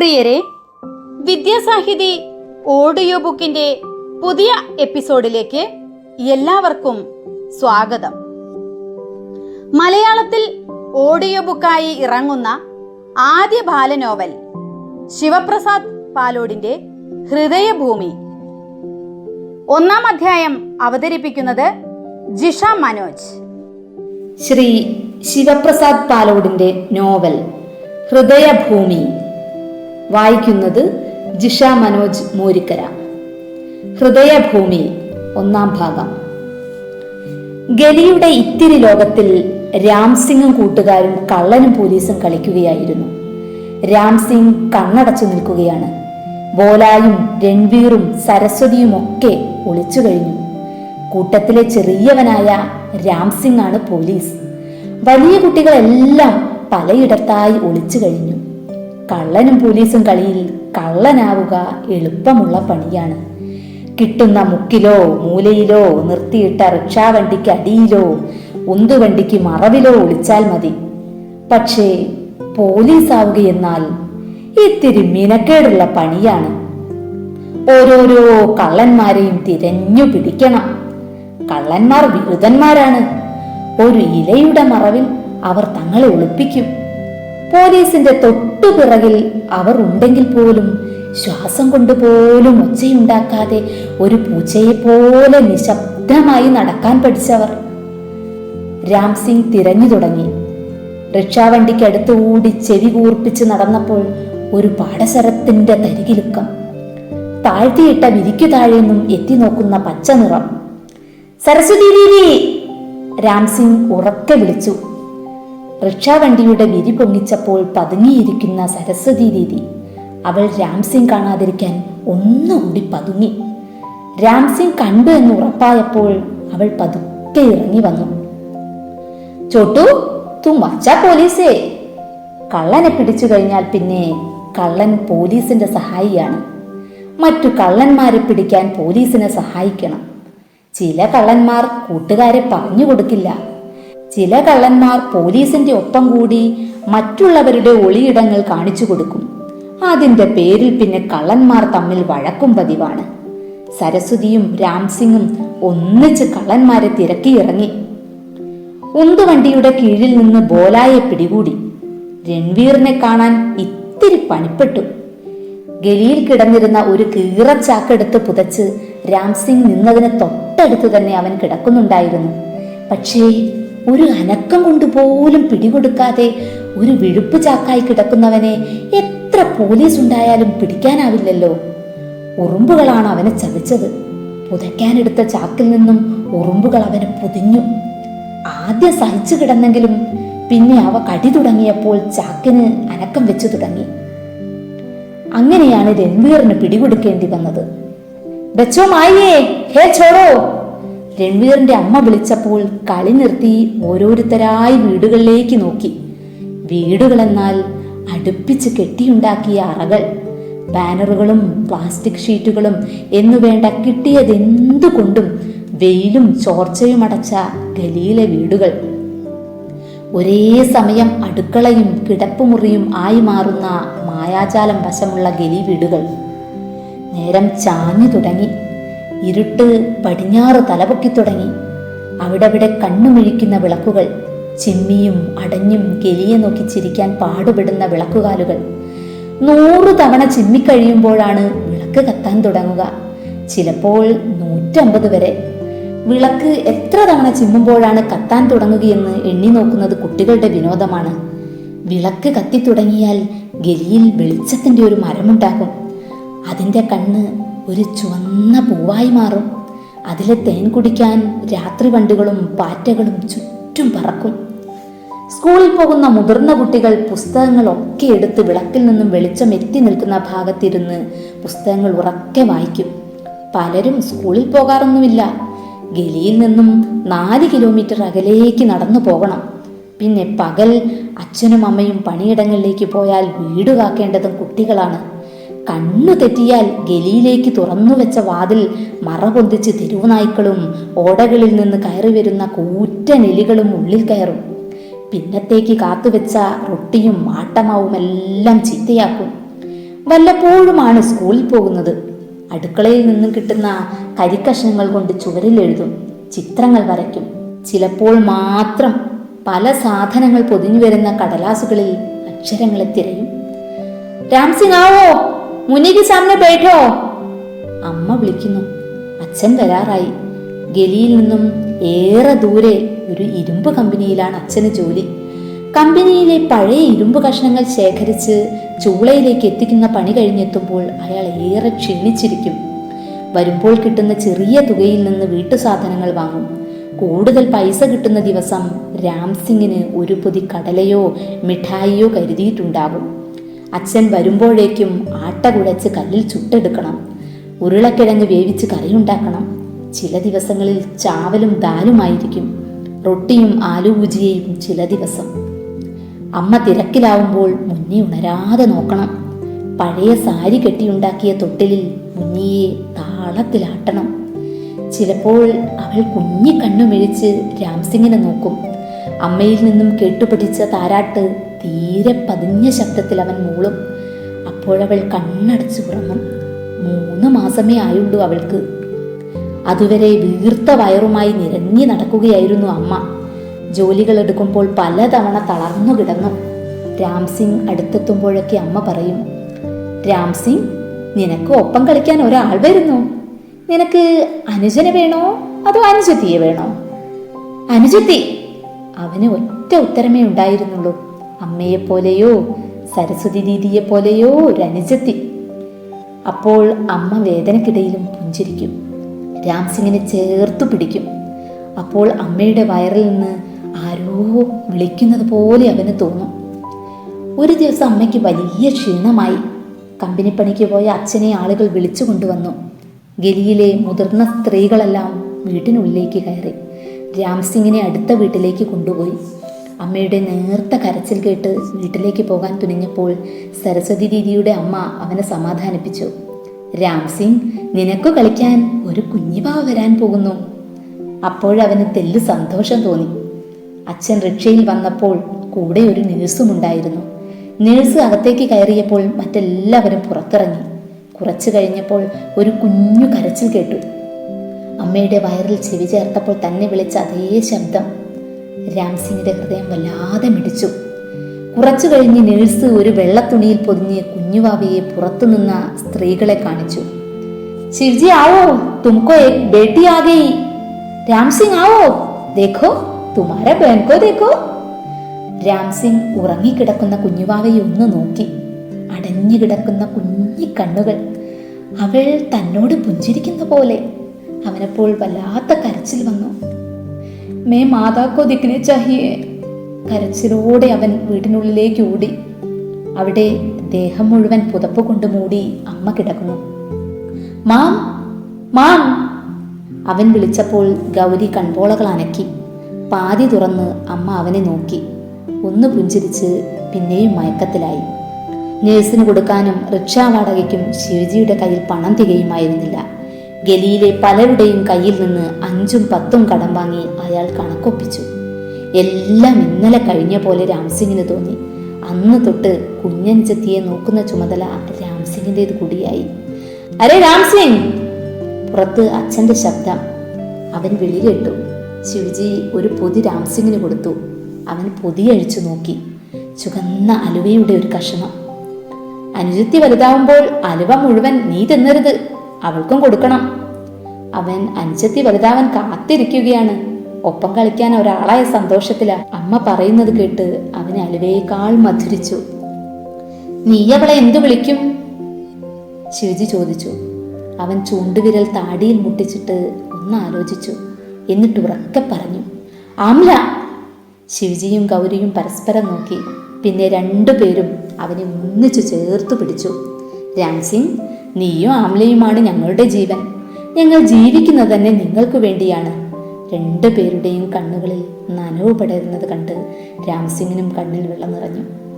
പ്രിയരെ വിദ്യാസാഹിതി ഓഡിയോ ബുക്കിന്റെ പുതിയ എപ്പിസോഡിലേക്ക് എല്ലാവർക്കും സ്വാഗതം. മലയാളത്തിൽ ഓഡിയോ ബുക്കായി ഇറങ്ങുന്ന ആദ്യ ബാലനോവൽ ശിവപ്രസാദ് പാലോടിന്റെ ഹൃദയഭൂമി. ഒന്നാം അധ്യായം അവതരിപ്പിക്കുന്നത് ജിഷ മനോജ്. ശ്രീ ശിവപ്രസാദ് പാലോടിന്റെ നോവൽ ഹൃദയഭൂമി. വായിക്കുന്നത് ജിഷ മനോജ് മോരിക്കര. ഹൃദയഭൂമി ഒന്നാം ഭാഗം. ഗലിയുടെ ഇത്തിരി ലോകത്തിൽ രാംസിംഗും കൂട്ടുകാരും കള്ളനും പോലീസും കളിക്കുകയായിരുന്നു. രാംസിംഗ് കണ്ണടച്ചു നിൽക്കുകയാണ്. ബോലായും രൺവീറും സരസ്വതിയും ഒക്കെ ഒളിച്ചു കഴിഞ്ഞു. കൂട്ടത്തിലെ ചെറിയവനായ രാംസിംഗ് ആണ് പോലീസ്. വലിയ കുട്ടികളെല്ലാം പലയിടത്തായി ഒളിച്ചു കഴിഞ്ഞു. കള്ളനും പോലീസും കളിയിൽ കള്ളനാവുക എളുപ്പമുള്ള പണിയാണ്. കിട്ടുന്ന മുക്കിലോ മൂലയിലോ നിർത്തിയിട്ട റിക്ഷാവണ്ടിക്ക് അടിയിലോ ഉന്തുവണ്ടിക്ക് മറവിലോ ഒളിച്ചാൽ മതി. പക്ഷേ പോലീസാവുകയെന്നാൽ ഇത്തിരി മിനക്കേടുള്ള പണിയാണ്. ഓരോരോ കള്ളന്മാരെയും തിരഞ്ഞു പിടിക്കണം. കള്ളന്മാർ വിരുദ്ധന്മാരാണ് ഒരു ഇലയുടെ മറവിൽ അവർ തങ്ങളെ ഒളിപ്പിക്കും. പോലീസിന്റെ തൊട്ടുപിറകിൽ അവർ ഉണ്ടെങ്കിൽ പോലും ശ്വാസം കൊണ്ടുപോലും ഒച്ചയുണ്ടാക്കാതെ ഒരു പൂച്ചയെ പോലെ നിശബ്ദമായി നടക്കാൻ പഠിച്ചവർ. രാം സിംഗ് തിരഞ്ഞു തുടങ്ങി. റിക്ഷാവണ്ടിക്ക് അടുത്തുകൂടി ചെവി കൂർപ്പിച്ച് നടന്നപ്പോൾ ഒരു പാടശരത്തിന്റെ തരികിലുക്കം. താഴ്ത്തിയിട്ട വിരിക്കു താഴെ നിന്നും എത്തി നോക്കുന്ന പച്ച നിറം സരസ്വതി രാം സിംഗ് ഉറക്കെ വിളിച്ചു. റിക്ഷാവണ്ടിയുടെ വിരി പൊങ്ങിച്ചപ്പോൾ പതുങ്ങിയിരിക്കുന്ന സരസ്വതി ദീദി. അവൾ രാംസിംഗ് കാണാതിരിക്കാൻ ഒന്നുകൂടി പതുങ്ങി. രാംസിംഗ് കണ്ടു എന്ന് ഉറപ്പായപ്പോൾ അവൾ പതുക്കെ ഇറങ്ങി വന്നു. ചോട്ടു തു മച്ച പോലീസേ. കള്ളനെ പിടിച്ചു കഴിഞ്ഞാൽ പിന്നെ കള്ളൻ പോലീസിന്റെ സഹായിയാണ്. മറ്റു കള്ളന്മാരെ പിടിക്കാൻ പോലീസിനെ സഹായിക്കണം. ചില കള്ളന്മാർ കൂട്ടുകാരെ പറഞ്ഞു കൊടുക്കില്ല. ചില കള്ളന്മാർ പോലീസിന്റെ ഒപ്പം കൂടി മറ്റുള്ളവരുടെ ഒളിയിടങ്ങൾ കാണിച്ചു കൊടുക്കും. അതിന്റെ പേരിൽ പിന്നെ കള്ളന്മാർ തമ്മിൽ വഴക്കും പതിവാണ്. സരസ്വതിയും രാംസിംഗും ഒന്നിച്ച് കള്ളന്മാരെ തിരക്കിയിറങ്ങി ഉന്തുവണ്ടിയുടെ കീഴിൽ നിന്ന് ബോലായെ പിടികൂടി. രൺവീറിനെ കാണാൻ ഇത്തിരി പണിപ്പെട്ടു. ഗലിയിൽ കിടന്നിരുന്ന ഒരു കീറച്ചാക്കെടുത്ത് പുതച്ച് രാംസിംഗ് നിന്നതിന് തൊട്ടടുത്ത് തന്നെ അവൻ കിടക്കുന്നുണ്ടായിരുന്നു. പക്ഷേ ഒരു അനക്കം കൊണ്ടുപോലും പിടികൊടുക്കാതെ ഒരു വിഴുപ്പ് ചാക്കായി കിടക്കുന്നവനെ എത്ര പോലീസ് ഉണ്ടായാലും പിടിക്കാനാവില്ലല്ലോ. ഉറുമ്പുകളാണ് അവനെ ചതിച്ചത്. പുതയ്ക്കാനെടുത്ത ചാക്കിൽ നിന്നും ഉറുമ്പുകൾ അവനെ പൊതിഞ്ഞു. ആദ്യം സഹിച്ചു കിടന്നെങ്കിലും പിന്നെ അവ കടി തുടങ്ങിയപ്പോൾ ചാക്കിന് അനക്കം വെച്ചു തുടങ്ങി. അങ്ങനെയാണ് രൺവീറിന് പിടികൊടുക്കേണ്ടി വന്നത്. ബച്ചോ മായേ ഹേ ചോടോ രൺവീറിന്റെ അമ്മ വിളിച്ചപ്പോൾ കളി നിർത്തി ഓരോരുത്തരായി വീടുകളിലേക്ക് നോക്കി. വീടുകളെന്നാൽ അടുപ്പിച്ച് കെട്ടിയുണ്ടാക്കിയ അറകൾ ബാനറുകളും പ്ലാസ്റ്റിക് ഷീറ്റുകളും എന്നുവേണ്ട കിട്ടിയതെന്തുകൊണ്ടും വെയിലും ചോർച്ചയും അടച്ച ഗലിയിലെ വീടുകൾ. ഒരേ സമയം അടുക്കളയും കിടപ്പുമുറിയും ആയി മാറുന്ന മായാജാലം വശമുള്ള ഗലി വീടുകൾ. നേരം ചാഞ്ഞു തുടങ്ങി. ഇരുട്ട് പടിഞ്ഞാറ് തലപൊക്കി തുടങ്ങി. അവിടവിടെ കണ്ണുമിഴിക്കുന്ന വിളക്കുകൾ ചിമ്മിയും അടഞ്ഞും ഗലിയെ നോക്കി ചിരിക്കാൻ പാടുപെടുന്ന വിളക്കുകാലുകൾ. നൂറ് തവണ ചിമ്മിക്കഴിയുമ്പോഴാണ് വിളക്ക് കത്താൻ തുടങ്ങുക. ചിലപ്പോൾ നൂറ്റമ്പത് വരെ. വിളക്ക് എത്ര തവണ ചിമ്മുമ്പോഴാണ് കത്താൻ തുടങ്ങുകയെന്ന് എണ്ണി നോക്കുന്നത് കുട്ടികളുടെ വിനോദമാണ്. വിളക്ക് കത്തി തുടങ്ങിയാൽ ഗലിയിൽ വെളിച്ചത്തിന്റെ ഒരു മരമുണ്ടാകും. അതിന്റെ കണ്ണ് ഒരു ചുവന്ന പൂവായി മാറും. അതിലെ തേൻ കുടിക്കാൻ രാത്രി വണ്ടുകളും പാറ്റകളും ചുറ്റും പറക്കും. സ്കൂളിൽ പോകുന്ന മുതിർന്ന കുട്ടികൾ പുസ്തകങ്ങളൊക്കെ എടുത്ത് വിളക്കിൽ നിന്നും വെളിച്ചം എത്തി നിൽക്കുന്ന ഭാഗത്തിരുന്ന് പുസ്തകങ്ങൾ ഉറക്കെ വായിക്കും. പലരും സ്കൂളിൽ പോകാറൊന്നുമില്ല. ഗലിയിൽ നിന്നും നാല് കിലോമീറ്റർ അകലേക്ക് നടന്നു പോകണം. പിന്നെ പകൽ അച്ഛനും അമ്മയും പണിയിടങ്ങളിലേക്ക് പോയാൽ വീട് കാക്കേണ്ടതും കുട്ടികളാണ്. കണ്ണു തെറ്റിയാൽ ഗലിയിലേക്ക് തുറന്നു വെച്ച വാതിൽ മറ പൊന്തിച്ച് തെരുവുനായ്ക്കളും ഓടകളിൽ നിന്ന് കയറി വരുന്ന കൂറ്റൻ എലികളും ഉള്ളിൽ കയറും. പിന്നത്തേക്ക് കാത്തുവെച്ച റൊട്ടിയും ആട്ടമാവും എല്ലാം ചീത്തയാക്കും. വല്ലപ്പോഴുമാണ് സ്കൂളിൽ പോകുന്നത്. അടുക്കളയിൽ നിന്നും കിട്ടുന്ന കരിക്കഷ്ണങ്ങൾ കൊണ്ട് ചുവരിൽ എഴുതും. ചിത്രങ്ങൾ വരയ്ക്കും. ചിലപ്പോൾ മാത്രം പല സാധനങ്ങൾ പൊതിഞ്ഞു വരുന്ന കടലാസുകളിൽ അക്ഷരങ്ങളെ തിരയും. രാംസിംഗ് ആവോ? മുന്നിക്ക് സാമനെ പേട്ടോ അമ്മ വിളിക്കുന്നു. അച്ഛൻ വരാറായി. ഗലിയിൽ നിന്നും ഏറെ ദൂരെ ഒരു ഇരുമ്പ് കമ്പനിയിലാണ് അച്ഛന് ജോലി. കമ്പനിയിലെ പഴയ ഇരുമ്പ് കഷ്ണങ്ങൾ ശേഖരിച്ച് ചൂളയിലേക്ക് എത്തിക്കുന്ന പണി കഴിഞ്ഞെത്തുമ്പോൾ അയാൾ ഏറെ ക്ഷീണിച്ചിരിക്കും. വരുമ്പോൾ കിട്ടുന്ന ചെറിയ തുകയിൽ നിന്ന് വീട്ടു സാധനങ്ങൾ വാങ്ങും. കൂടുതൽ പൈസ കിട്ടുന്ന ദിവസം രാംസിംഗിന് ഒരു പൊതി കടലയോ മിഠായിയോ കരുതിയിട്ടുണ്ടാകും. അച്ഛൻ വരുമ്പോഴേക്കും ആട്ട കുഴച്ച് കല്ലിൽ ചുട്ടെടുക്കണം. ഉരുളക്കിഴങ്ങ് വേവിച്ച് കറിയുണ്ടാക്കണം. ചില ദിവസങ്ങളിൽ ചാവലും ദാലുമായിരിക്കും. റൊട്ടിയും ആലുഭുജിയയും ചില ദിവസം. അമ്മ തിരക്കിലാവുമ്പോൾ മുന്നി ഉണരാതെ നോക്കണം. പഴയ സാരി കെട്ടിയുണ്ടാക്കിയ തൊട്ടിലിൽ മുന്നിയെ താളത്തിലാട്ടണം ചിലപ്പോൾ അവൾ കുഞ്ഞി കണ്ണുമിഴിച്ച് രാംസിംഗിനെ നോക്കും. അമ്മയിൽ നിന്നും കേട്ടുപഠിച്ച താരാട്ട് തീരെ പതിഞ്ഞ ശബ്ദത്തിൽ അവൻ മൂളും. അപ്പോഴവൾ കണ്ണടച്ചു ഉറങ്ങും. മൂന്ന് മാസമേ ആയുള്ളൂ അവൾക്ക്. അതുവരെ വീർത്ത വയറുമായി നിരങ്ങി നടക്കുകയായിരുന്നു അമ്മ. ജോലികൾ എടുക്കുമ്പോൾ പലതവണ തളർന്നു കിടന്നു. രാംസിംഗ് അടുത്തെത്തുമ്പോഴൊക്കെ അമ്മ പറയും രാംസിംഗ് നിനക്ക് ഒപ്പം കളിക്കാൻ ഒരാൾ വരുന്നു. നിനക്ക് അനുജനെ വേണോ അതോ അനുജത്തിയെ വേണോ? അനുജത്തി. അവന് ഒറ്റ ഉത്തരമേ ഉണ്ടായിരുന്നുള്ളൂ. അമ്മയെപ്പോലെയോ സരസ്വതി ദീദിയെ പോലെയോ രനിജത്തി. അപ്പോൾ അമ്മ വേദനക്കിടയിലും പുഞ്ചിരിക്കും. രാംസിംഗിനെ ചേർത്തു പിടിക്കും. അപ്പോൾ അമ്മയുടെ വയറിൽ നിന്ന് ആരോ വിളിക്കുന്നത് പോലെ അവന് തോന്നും. ഒരു ദിവസം അമ്മയ്ക്ക് വലിയ ക്ഷീണമായി. കമ്പനിപ്പണിക്ക് പോയ അച്ഛനെ ആളുകൾ വിളിച്ചു കൊണ്ടുവന്നു. ഗലിയിലെ മുതിർന്ന സ്ത്രീകളെല്ലാം വീട്ടിനുള്ളിലേക്ക് കയറി. രാംസിംഗിനെ അടുത്ത വീട്ടിലേക്ക് കൊണ്ടുപോയി. അമ്മയുടെ നേർത്ത കരച്ചിൽ കേട്ട് വീട്ടിലേക്ക് പോകാൻ തുനിഞ്ഞപ്പോൾ സരസ്വതി ദീദിയുടെ അമ്മ അവനെ സമാധാനിപ്പിച്ചു. രാംസിംഗ് നിനക്കു കളിക്കാൻ ഒരു കുഞ്ഞിപാവ വരാൻ പോകുന്നു. അപ്പോഴവന് തെല്ല് സന്തോഷം തോന്നി. അച്ഛൻ റിക്ഷയിൽ വന്നപ്പോൾ കൂടെ ഒരു നേഴ്സും ഉണ്ടായിരുന്നു. നേഴ്സ് അകത്തേക്ക് കയറിയപ്പോൾ മറ്റെല്ലാവരും പുറത്തിറങ്ങി. കുറച്ചു കഴിഞ്ഞപ്പോൾ ഒരു കുഞ്ഞു കരച്ചിൽ കേട്ടു. അമ്മയുടെ വയറിൽ ചെവി ചേർത്തപ്പോൾ തന്നെ വിളിച്ച അതേ ശബ്ദം. രാംസിംഗിന്റെ ഹൃദയം വല്ലാതെ മിടിച്ചു. കുറച്ചു കഴിഞ്ഞ് നേഴ്സ് ഒരു വെള്ളത്തുണിയിൽ പൊതിഞ്ഞ് കുഞ്ഞുവാവയെ പുറത്തുനിന്ന സ്ത്രീകളെ കാണിച്ചു. ശിവജി ആവോ? തുമക്കോ ഏക് ബേട്ടി ആ ഗയി രാം സിംഗ് ആവോ? ദേഖോ തുമാര ബേൻകോ ദേഖോ? രാംസിംഗ് ഉറങ്ങിക്കിടക്കുന്ന കുഞ്ഞുവാവയെ ഒന്ന് നോക്കി. അടഞ്ഞു കിടക്കുന്ന കുഞ്ഞി കണ്ണുകൾ. അവൾ തന്നോട് പുഞ്ചിരിക്കുന്ന പോലെ. അവനപ്പോൾ വല്ലാത്ത കരച്ചിൽ വന്നു. മേ മാതാക്കോ ദിക്കിനെ ചാഹിയേ. കരച്ചിലോടെ അവൻ വീടിനുള്ളിലേക്ക് ഓടി. അവിടെ ദേഹം മുഴുവൻ പുതപ്പ് കൊണ്ട് മൂടി അമ്മ കിടക്കുന്നു. മാം മാം അവൻ വിളിച്ചപ്പോൾ ഗൗരി കൺപോളകൾ അനക്കി. പാതി തുറന്ന് അമ്മ അവനെ നോക്കി. ഒന്ന് പുഞ്ചിരിച്ച് പിന്നെയും മയക്കത്തിലായി. നേഴ്സിന് കൊടുക്കാനും റിക്ഷാ വാടകയ്ക്കും ശിവജിയുടെ കയ്യിൽ പണം തികയുമായിരുന്നില്ല. ഗലിയിലെ പലരുടെയും കയ്യിൽ നിന്ന് അഞ്ചും പത്തും കടം വാങ്ങി അയാൾ കണക്കൊപ്പിച്ചു. എല്ലാം ഇന്നലെ കഴിഞ്ഞ പോലെ രാംസിംഗിന് തോന്നി. അന്ന് തൊട്ട് കുഞ്ഞനുജത്തിയെ നോക്കുന്ന ചുമതല രാംസിംഗിന്റെത് കൂടിയായി. അരെ രാംസിംഗ് പുറത്ത് അച്ഛന്റെ ശബ്ദം. അവൻ വിളി കേട്ടു ശിവജി ഒരു പൊതി രാംസിംഗിന് കൊടുത്തു. അവൻ പൊതി അഴിച്ചു നോക്കി. ചുവന്ന അലുവയുടെ ഒരു കഷണം. അനുജത്തി വലുതാവുമ്പോൾ അലുവ മുഴുവൻ നീ തിന്നരുത്. അവൾക്കും കൊടുക്കണം. അവൻ അനുജത്തി വലുതാവൻ കാത്തിരിക്കുകയാണ്. ഒപ്പം കളിക്കാൻ ഒരാളായ സന്തോഷത്തില അമ്മ പറയുന്നത് കേട്ട് അവന് അലുവയേക്കാൾ മധുരിച്ചു. നീ അവളെ എന്തു വിളിക്കും? ശിവജി ചോദിച്ചു. അവൻ ചൂണ്ടുവിരൽ താടിയിൽ മുട്ടിച്ചിട്ട് ഒന്ന് ആലോചിച്ചു എന്നിട്ട് ഉറക്കെ പറഞ്ഞു ആംല. ശിവജിയും ഗൗരിയും പരസ്പരം നോക്കി. പിന്നെ രണ്ടുപേരും അവനെ ഒന്നിച്ചു ചേർത്തു പിടിച്ചു. രാംസിംഗ് നീയും ആംലയുമാണ് ഞങ്ങളുടെ ജീവൻ. ഞങ്ങൾ ജീവിക്കുന്നത് തന്നെ നിങ്ങൾക്ക് വേണ്ടിയാണ്. രണ്ടു പേരുടെയും കണ്ണുകളിൽ നനവ് പടരുന്നത് കണ്ട് രാംസിംഗിനും കണ്ണിൽ വെള്ളം നിറഞ്ഞു.